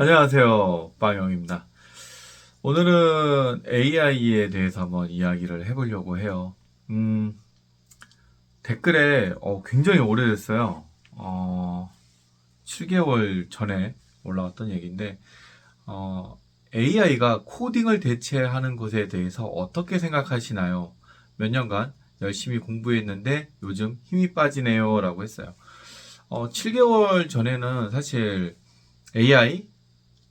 안녕하세요. 빵영입니다. 오늘은 AI에 대해서 한번 이야기를 해보려고 해요. 음, 댓글에 어, 굉장히 오래됐어요. 어, 7개월 전에 올라왔던 얘기인데, 어, AI가 코딩을 대체하는 것에 대해서 어떻게 생각하시나요? 몇 년간 열심히 공부했는데 요즘 힘이 빠지네요. 라고 했어요. 어, 7개월 전에는 사실 AI,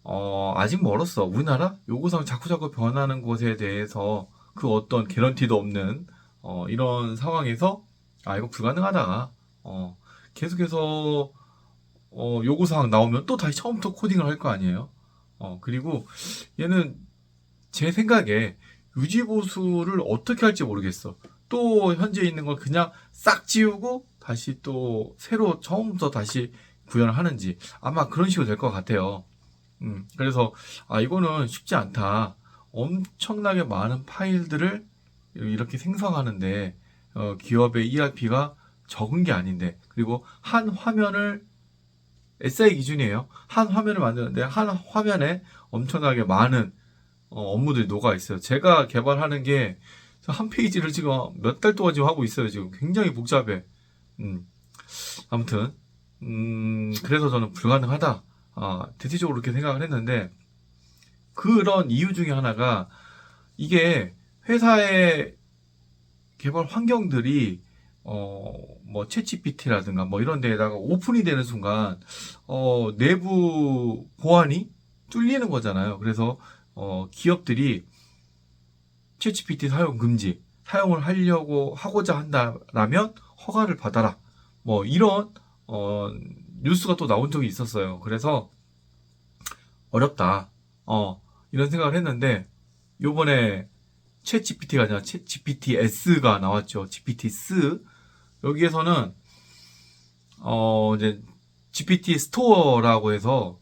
어, 아직 멀었어. 우리나라 요구사항 자꾸자꾸 변하는 것에 대해서 그 어떤 개런티도 없는, 어, 이런 상황에서, 아, 이거 불가능하다. 어, 계속해서, 어, 요구사항 나오면 또 다시 처음부터 코딩을 할 거 아니에요? 어, 그리고 얘는 제 생각에 유지보수를 어떻게 할지 모르겠어. 또 현재 있는 걸 그냥 싹 지우고 다시 또 새로 처음부터 다시 구현을 하는지 아마 그런 식으로 될 것 같아요. 음, 그래서 아 이거는 쉽지 않다. 엄청나게 많은 파일들을 이렇게 생성하는데 어, 기업의 ERP가 적은 게 아닌데 그리고 한 화면을 SI 기준이에요. 한 화면을 만드는데 한 화면에 엄청나게 많은 어, 업무들이 녹아 있어요. 제가 개발하는 게 한 페이지를 지금 몇 달 동안 지금 하고 있어요. 지금 굉장히 복잡해. 음, 아무튼 음, 그래서 저는 불가능하다. 아, 대체적으로 그렇게 생각을 했는데, 그런 이유 중에 하나가, 이게 회사의 개발 환경들이, 어, 뭐, 채찌PT라든가 뭐 이런 데에다가 오픈이 되는 순간, 어, 내부 보안이 뚫리는 거잖아요. 그래서, 어, 기업들이 채찌PT 사용 금지, 사용을 하려고 하고자 한다라면 허가를 받아라. 뭐, 이런, 어, 뉴스가 또 나온 적이 있었어요. 그래서 어렵다. 어, 이런 생각을 했는데 요번에 챗 GPT가 아니라 챗 GPT S가 나왔죠. GPT S. 여기에서는 어, 이제 GPT 스토어라고 해서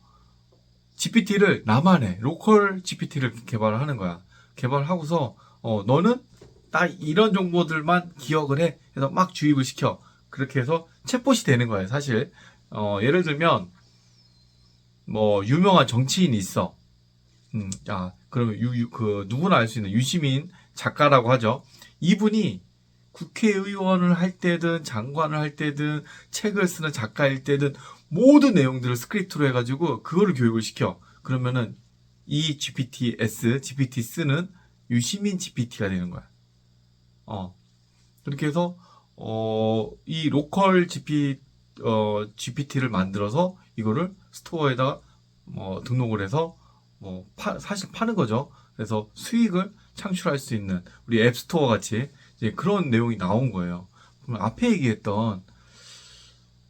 GPT를 나만의 로컬 GPT를 개발을 하는 거야. 개발하고서 어, 너는 딱 이런 정보들만 기억을 해. 그래서 막 주입을 시켜. 그렇게 해서 챗봇이 되는 거예요, 사실. 어, 예를 들면, 뭐, 유명한 정치인이 있어. 음, 야, 그러면 유, 유, 그, 누구나 알 수 있는 유시민 작가라고 하죠. 이분이 국회의원을 할 때든, 장관을 할 때든, 책을 쓰는 작가일 때든, 모든 내용들을 스크립트로 해가지고, 그거를 교육을 시켜. 그러면은, 이 GPT-S, GPT-S는 유시민 GPT가 되는 거야. 어. 그렇게 해서, 어, 이 로컬 GP, 어, GPT를 만들어서 이거를 스토어에다가 뭐 등록을 해서 뭐 파, 사실 파는 거죠. 그래서 수익을 창출할 수 있는 우리 앱스토어 같이 이제 그런 내용이 나온 거예요. 그럼 앞에 얘기했던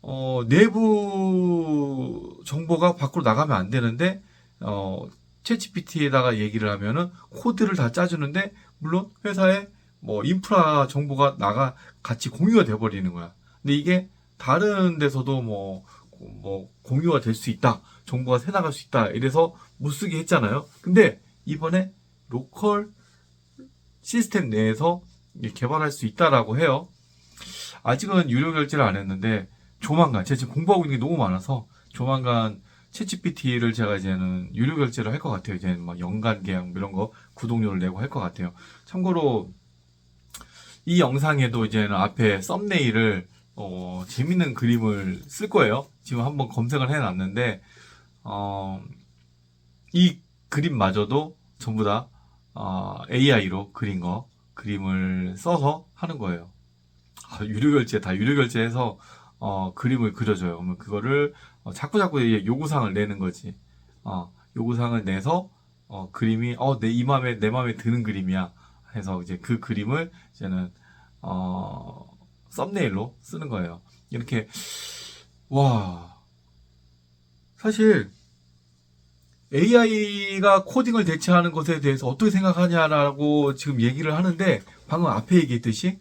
어, 내부 정보가 밖으로 나가면 안 되는데 어, 챗GPT에다가 얘기를 하면은 코드를 다 짜주는데 물론 회사에 뭐 인프라 정보가 나가 같이 공유가 돼 버리는 거야. 근데 이게 다른 데서도 뭐, 뭐, 공유가 될 수 있다. 정보가 새 나갈 수 있다. 이래서 못 쓰게 했잖아요. 근데 이번에 로컬 시스템 내에서 개발할 수 있다라고 해요. 아직은 유료 결제를 안 했는데, 조만간, 제가 지금 공부하고 있는 게 너무 많아서, 조만간 챗GPT를 제가 이제는 유료 결제를 할 것 같아요. 이제는 막 연간 계약 뭐 이런 거 구독료를 내고 할 것 같아요. 참고로, 이 영상에도 이제는 앞에 썸네일을 어, 재밌는 그림을 쓸 거예요. 지금 한번 검색을 해놨는데, 어, 이 그림마저도 전부 다, 어, AI로 그린 거, 그림을 써서 하는 거예요. 아, 유료 결제, 다 유료 결제해서, 어, 그림을 그려줘요. 그러면 그거를, 어, 자꾸 자꾸 이제 요구사항을 내는 거지. 어, 요구사항을 내서, 어, 그림이, 어, 내, 이 맘에, 내 맘에 드는 그림이야. 해서 이제 그 그림을 이제는, 어, 썸네일로 쓰는 거예요. 이렇게 와 사실 AI가 코딩을 대체하는 것에 대해서 어떻게 생각하냐라고 지금 얘기를 하는데 방금 앞에 얘기했듯이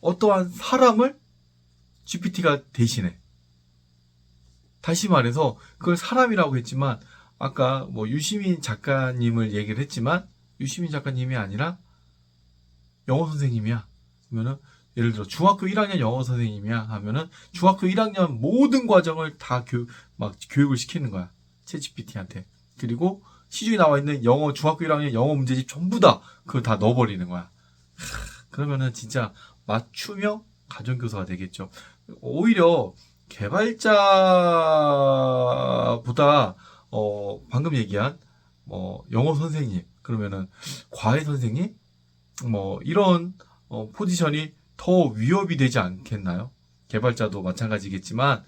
어떠한 사람을 GPT가 대신해. 다시 말해서 그걸 사람이라고 했지만 아까 뭐 유시민 작가님을 얘기를 했지만 유시민 작가님이 아니라 영어 선생님이야. 그러면은 예를 들어 중학교 1학년 영어 선생님이야 하면은 중학교 1학년 모든 과정을 다 교육 막 교육을 시키는 거야. 챗GPT한테. 그리고 시중에 나와 있는 영어 중학교 1학년 영어 문제집 전부 다 그걸 다 넣어버리는 거야. 하, 그러면은 진짜 맞춤형 가정교사가 되겠죠. 오히려 개발자보다 어 방금 얘기한 뭐 영어 선생님 그러면은 과외 선생님 뭐 이런 어, 포지션이 더 위협이 되지 않겠나요? 개발자도 마찬가지겠지만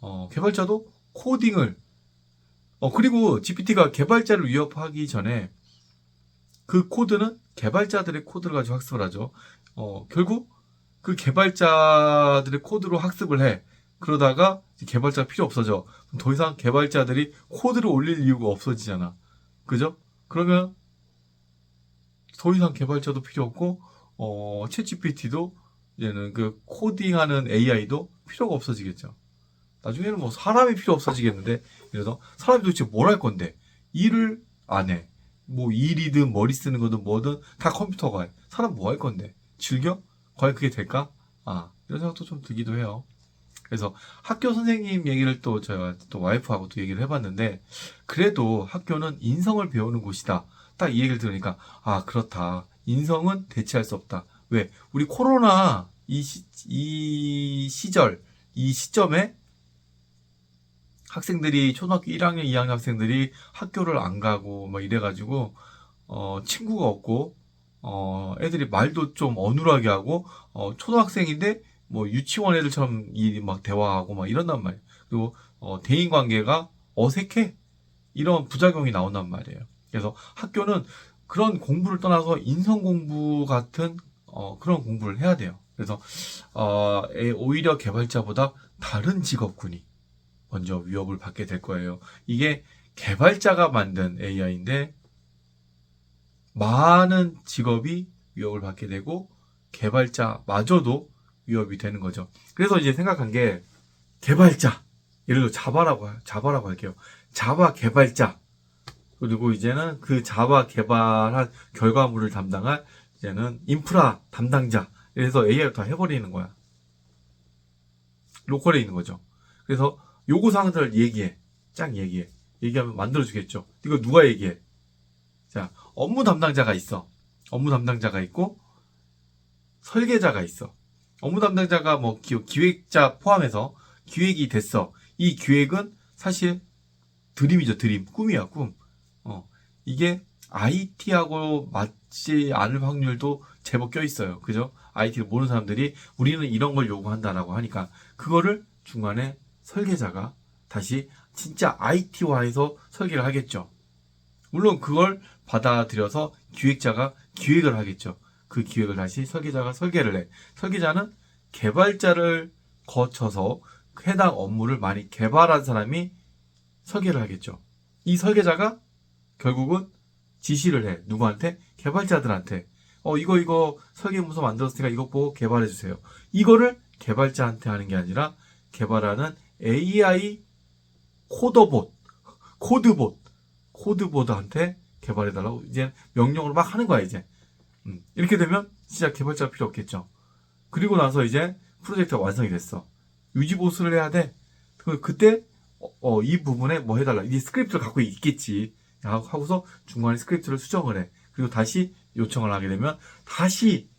어, 개발자도 코딩을 어 그리고 GPT가 개발자를 위협하기 전에 그 코드는 개발자들의 코드를 가지고 학습을 하죠. 어 결국 그 개발자들의 코드로 학습을 해. 그러다가 개발자가 필요 없어져. 더 이상 개발자들이 코드를 올릴 이유가 없어지잖아. 그죠? 그러면 더 이상 개발자도 필요 없고 어, 챗GPT도 이제는 그 코딩하는 AI도 필요가 없어지겠죠. 나중에는 뭐 사람이 필요 없어지겠는데 그래서 사람이 도대체 뭘 할 건데 일을 안 해. 뭐 일이든 머리 쓰는 거든 뭐든 다 컴퓨터가 해. 사람 뭐 할 건데 즐겨? 과연 그게 될까? 아 이런 생각도 좀 들기도 해요. 그래서 학교 선생님 얘기를 또 제가 또 와이프하고 또 얘기를 해봤는데 그래도 학교는 인성을 배우는 곳이다. 딱 이 얘기를 들으니까 아 그렇다. 인성은 대체할 수 없다. 왜? 우리 코로나 이, 시, 이 시절 이 시점에 학생들이 초등학교 1학년, 2학년 학생들이 학교를 안 가고 막 이래가지고 어 친구가 없고 어 애들이 말도 좀 어눌하게 하고 어 초등학생인데 뭐 유치원 애들처럼 이막 대화하고 막 이런단 말이에요. 그리고 어 대인 관계가 어색해 이런 부작용이 나온단 말이에요. 그래서 학교는 그런 공부를 떠나서 인성 공부 같은 어 그런 공부를 해야 돼요. 그래서 어 에- 오히려 개발자보다 다른 직업군이 먼저 위협을 받게 될 거예요. 이게 개발자가 만든 AI인데 많은 직업이 위협을 받게 되고 개발자마저도 위협이 되는 거죠. 그래서 이제 생각한 게 개발자 예를 들어 자바라고 자바라고 할게요. 자바 개발자 그리고 이제는 그 자바 개발한 결과물을 담당할 이제는 인프라 담당자 그래서 AI가 다 해버리는 거야. 로컬에 있는 거죠. 그래서 요구 사항들을 얘기해. 쫙 얘기해. 얘기하면 만들어 주겠죠. 이거 누가 얘기해? 자, 업무 담당자가 있어. 업무 담당자가 있고, 설계자가 있어. 업무 담당자가 뭐 기, 기획자 포함해서 기획이 됐어. 이 기획은 사실 드림이죠, 드림. 꿈이야, 꿈. 어, 이게 IT하고 맞지 않을 확률도 제법 껴 있어요. 그죠? IT를 모르는 사람들이 우리는 이런 걸 요구한다라고 하니까 그거를 중간에 설계자가 다시 진짜 IT화해서 설계를 하겠죠. 물론 그걸 받아들여서 기획자가 기획을 하겠죠. 그 기획을 다시 설계자가 설계를 해. 설계자는 개발자를 거쳐서 해당 업무를 많이 개발한 사람이 설계를 하겠죠. 이 설계자가 결국은 지시를 해. 누구한테? 개발자들한테. 어, 이거, 이거 설계문서 만들었으니까 이거 보고 개발해주세요. 이거를 개발자한테 하는 게 아니라 개발하는 AI 코더봇, 코드봇, 코드보드한테 개발해달라고 이제 명령으로 막 하는 거야, 이제. 음, 이렇게 되면 진짜 개발자가 필요 없겠죠. 그리고 나서 이제 프로젝트가 완성이 됐어. 유지보수를 해야 돼. 그- 그때, 어, 어, 이 부분에 뭐 해달라. 이 스크립트를 갖고 있겠지. 하고- 하고서 중간에 스크립트를 수정을 해. 그리고 다시 요청을 하게 되면 다시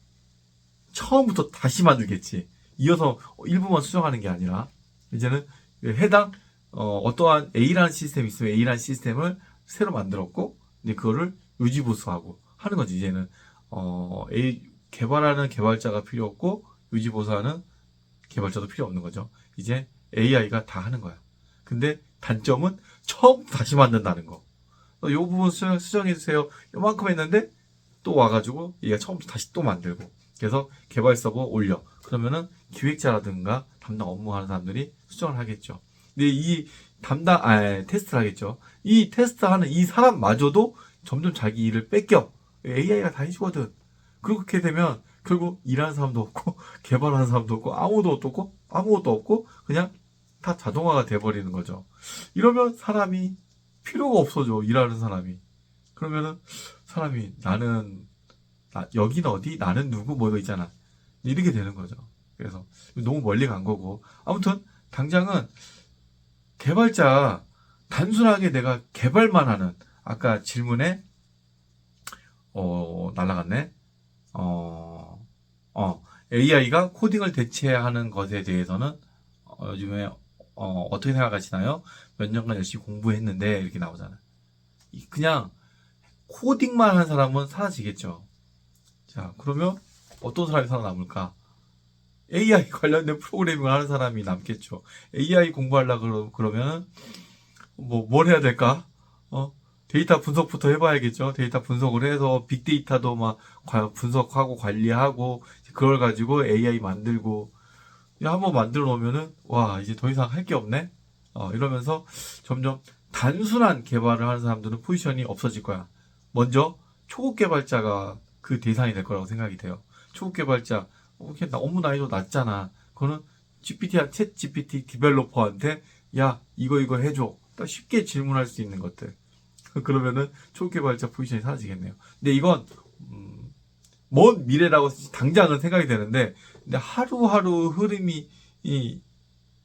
처음부터 다시 만들겠지. 이어서 일부만 수정하는 게 아니라 이제는 해당 어, 떠한 A라는 시스템이 있으면 A라는 시스템을 새로 만들었고 이제 그거를 유지보수하고 하는 거지 이제는 어, A 개발하는 개발자가 필요 없고 유지보수하는 개발자도 필요 없는 거죠. 이제 AI가 다 하는 거야. 근데 단점은 처음 다시 만든다는 거. 어, 요 부분 수정, 수정해 주세요. 요만큼 했는데 또 와가지고 얘가 처음부터 다시 또 만들고 그래서 개발 서버 올려. 그러면은 기획자라든가 담당 업무하는 사람들이 수정을 하겠죠. 근데 이 담당 아 테스트를 하겠죠. 이 테스트하는 이 사람마저도 점점 자기 일을 뺏겨. AI가 다 해주거든. 그렇게 되면 결국 일하는 사람도 없고 개발하는 사람도 없고 아무도 없고 아무것도 없고 그냥 다 자동화가 돼버리는 거죠. 이러면 사람이 필요가 없어져 일하는 사람이. 그러면은 사람이 나는 나, 여긴 어디 나는 누구 뭐 이거 있잖아. 이렇게 되는 거죠. 그래서 너무 멀리 간 거고 아무튼 당장은 개발자 단순하게 내가 개발만 하는 아까 질문에 어 날라갔네. 어, 어 AI가 코딩을 대체하는 것에 대해서는 어, 요즘에 어, 어떻게 생각하시나요? 몇 년간 열심히 공부했는데 이렇게 나오잖아요. 이- 그냥 코딩만 한 사람은 사라지겠죠. 자, 그러면 어떤 사람이 살아남을까? AI 관련된 프로그래밍을 하는 사람이 남겠죠. AI 공부하려 그러, 그러면 뭐 뭘 해야 될까? 어? 데이터 분석부터 해봐야겠죠. 데이터 분석을 해서 빅데이터도 막 과- 분석하고 관리하고 그걸 가지고 AI 만들고 한번 만들어 놓으면은 와 이제 더 이상 할 게 없네. 어, 이러면서 점점 단순한 개발을 하는 사람들은 포지션이 없어질 거야. 먼저 초급 개발자가 그 대상이 될 거라고 생각이 돼요. 초급 개발자 어, 나- 업무 난이도 낮잖아. 그거는 GPT한 챗 GPT 디벨로퍼한테 야 이거 이거 해줘. 딱 쉽게 질문할 수 있는 것들. 그러면은 초급 개발자 포지션이 사라지겠네요. 근데 이건 음, 먼 미래라고 당장은 생각이 되는데 근데 하루하루 흐름이 이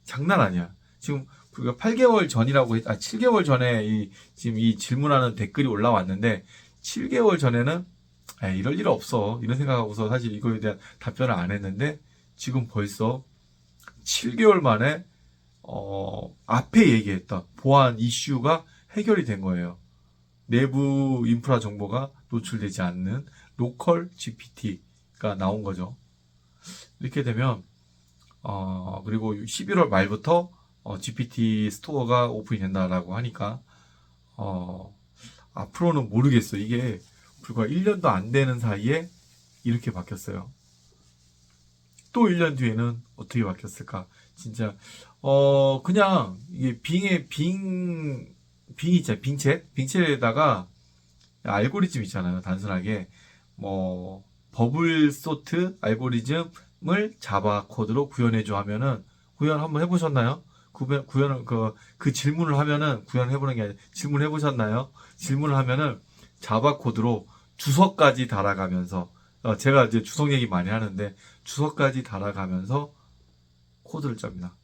장난 아니야. 지금 우리가 8개월 전이라고 했, 아 7개월 전에 이 지금 이 질문하는 댓글이 올라왔는데 7개월 전에는 에 이럴 일 없어 이런 생각하고서 사실 이거에 대한 답변을 안 했는데 지금 벌써 7개월 만에 어 앞에 얘기했던 보안 이슈가 해결이 된 거예요. 내부 인프라 정보가 노출되지 않는 로컬 GPT가 나온 거죠. 이렇게 되면 어 그리고 11월 말부터 어, GPT 스토어가 오픈이 된다라고 하니까 어 앞으로는 모르겠어. 이게 불과 1년도 안 되는 사이에 이렇게 바뀌었어요. 또 1년 뒤에는 어떻게 바뀌었을까? 진짜 어 그냥 이게 빙의 빙 빙이 있잖아요. 빙챗 빙챗에다가 알고리즘 있잖아요. 단순하게 뭐 버블 소트 알고리즘 을 자바 코드로 구현해줘 하면은 구현 한번 해보셨나요? 구현 구현을 그, 그 질문을 하면은 구현 해보는 게 아니라 질문 해보셨나요? 질문을 하면은 자바 코드로 주석까지 달아가면서 어, 제가 이제 주석 얘기 많이 하는데 주석까지 달아가면서 코드를 짭니다.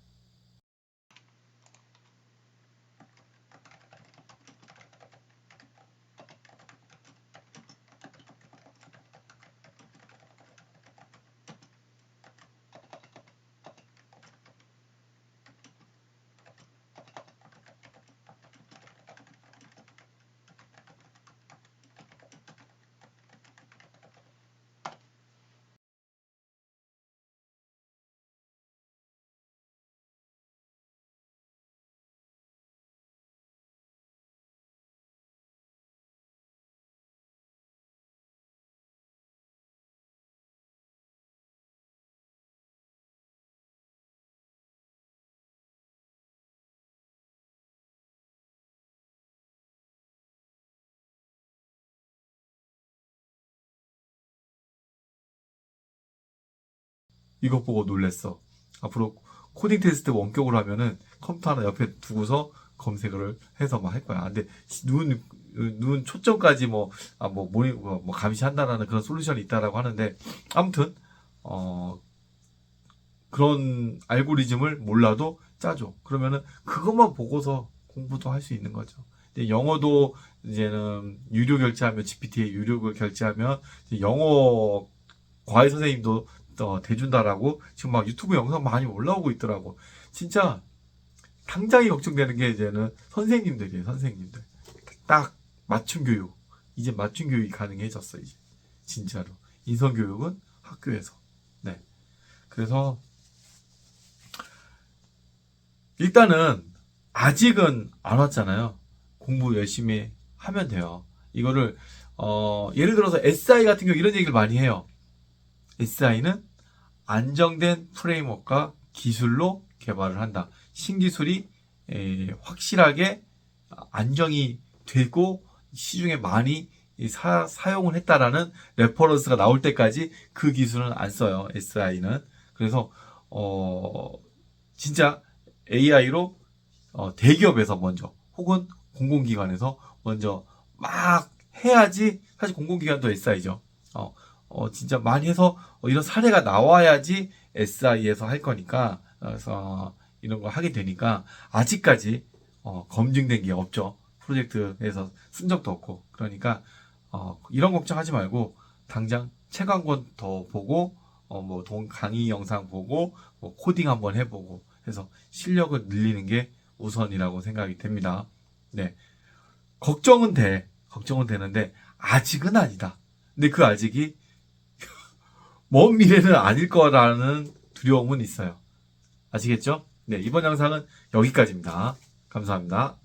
이것 보고 놀랬어. 앞으로 코딩 테스트 원격으로 하면은 컴퓨터 하나 옆에 두고서 검색을 해서 막 할 거야. 근데 눈, 눈 초점까지 뭐, 아, 뭐, 모니, 뭐, 뭐 감시한다라는 그런 솔루션이 있다라고 하는데, 아무튼, 어, 그런 알고리즘을 몰라도 짜줘. 그러면은 그것만 보고서 공부도 할 수 있는 거죠. 근데 영어도 이제는 유료 결제하면, GPT에 유료 결제하면, 영어 과외 선생님도 어, 대준다라고 지금 막 유튜브 영상 많이 올라오고 있더라고. 진짜 당장이 걱정되는 게 이제는 선생님들이에요, 선생님들. 딱 맞춤 교육. 이제 맞춤 교육이 가능해졌어, 이제. 진짜로. 인성 교육은 학교에서. 네. 그래서 일단은 아직은 안 왔잖아요. 공부 열심히 하면 돼요. 이거를 어, 예를 들어서 SI 같은 경우 이런 얘기를 많이 해요. SI는 안정된 프레임워크와 기술로 개발을 한다. 신기술이 에, 확실하게 안정이 되고 시중에 많이 이 사, 사용을 했다라는 레퍼런스가 나올 때까지 그 기술은 안 써요. SI는. 그래서 어 진짜 AI로 어, 대기업에서 먼저 혹은 공공기관에서 먼저 막 해야지 사실 공공기관도 SI죠. 어, 어, 진짜 많이 해서 어, 이런 사례가 나와야지 SI에서 할 거니까 그래서 이런 거 하게 되니까 아직까지 어, 검증된 게 없죠. 프로젝트에서 쓴 적도 없고. 그러니까 어, 이런 걱정하지 말고 당장 책 한 권 더 보고 어, 뭐 동 강의 영상 보고 뭐 코딩 한번 해보고 해서 실력을 늘리는 게 우선이라고 생각이 됩니다. 네. 걱정은 돼. 걱정은 되는데 아직은 아니다. 근데 그 아직이 먼 미래는 아닐 거라는 두려움은 있어요. 아시겠죠? 네, 이번 영상은 여기까지입니다. 감사합니다.